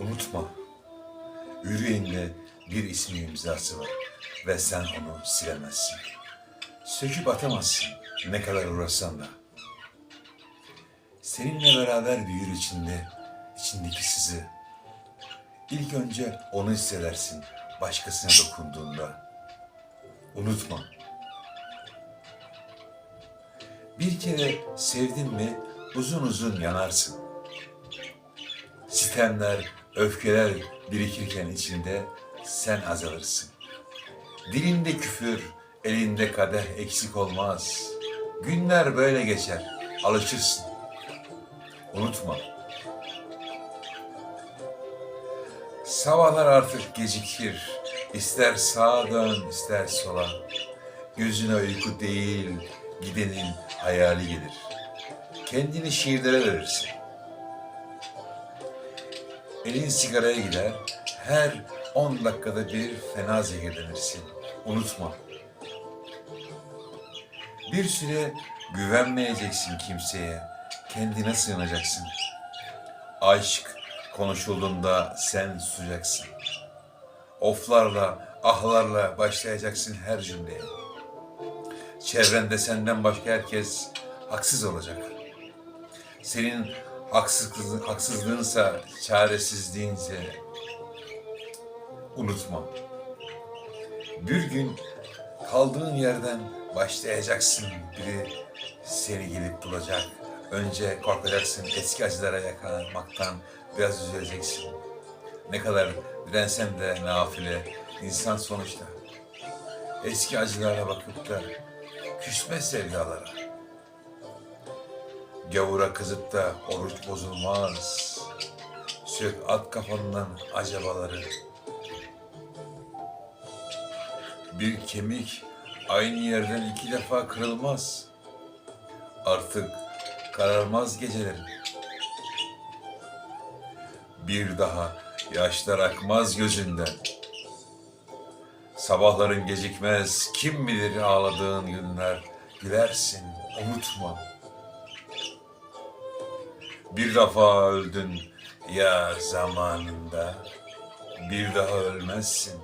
Unutma, yüreğinde bir ismi imzası var ve sen onu silemezsin. Söküp atamazsın ne kadar uğraşsan da. Seninle beraber büyür içinde, içindeki sızı. İlk önce onu hissedersin başkasına dokunduğunda. Unutma. Bir kere sevdin mi uzun uzun yanarsın. Sitemler, öfkeler birikirken içinde sen azalırsın. Dilinde küfür, elinde kadeh eksik olmaz. Günler böyle geçer, alışırsın. Unutma. Sabahlar artık gecikir. İster sağa dön, ister sola. Gözüne uyku değil, gidenin hayali gelir. Kendini şiirlere verirsin. Elin sigaraya gider, her 10 dakikada bir fena zehirlenirsin. Unutma. Bir süre güvenmeyeceksin kimseye, kendine sığınacaksın. Aşk konuşulduğunda sen susacaksın. Oflarla, ahlarla başlayacaksın her cümleye. Çevrende senden başka herkes haksız olacak. Senin haksızlığın, haksızlığınsa çaresizliğince unutma. Bir gün kaldığın yerden başlayacaksın. Biri seni gelip bulacak. Önce korkacaksın eski acılara yakalanmaktan biraz üzüleceksin. Ne kadar dirensem de nafile insan sonuçta. Eski acılara bakıp da küsme sevdalara. Gavura kızıp da oruç bozulmaz. Sök at kafandan acabaları. Bir kemik aynı yerden iki defa kırılmaz. Artık kararmaz gecelerin. Bir daha yaşlar akmaz gözünden. Sabahların gecikmez, kim bilir ağladığın günler. Gülersin, unutma. Bir defa öldün ya zamanında, bir daha ölmezsin.